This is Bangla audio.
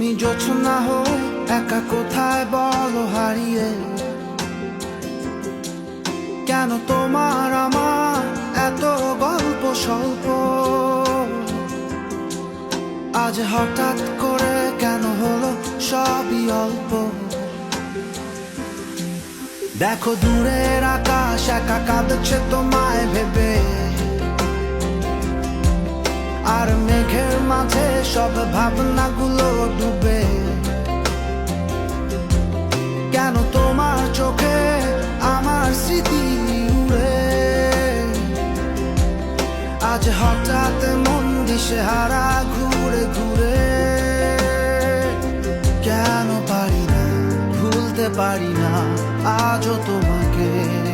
জোছনা হয়ে একা কোথায় বলো হারিয়ে? কেন তোমার আমার এত গল্প স্বল্প? আজ হঠাৎ করে কেন হলো সবই অল্প? দেখো দূরের আকাশ, একা কাঁদছে তোমায় ভেবে। আর মেঘের মাঝে সব ভাবনাগুলো ডুবে। কেন তোমার চোখে আমার স্মৃতি উড়ে? আজ হঠাৎ মন দিশে হারা ঘুরে ঘুরে। কেন পারি না, ভুলতে পারি না, আজও তোমায়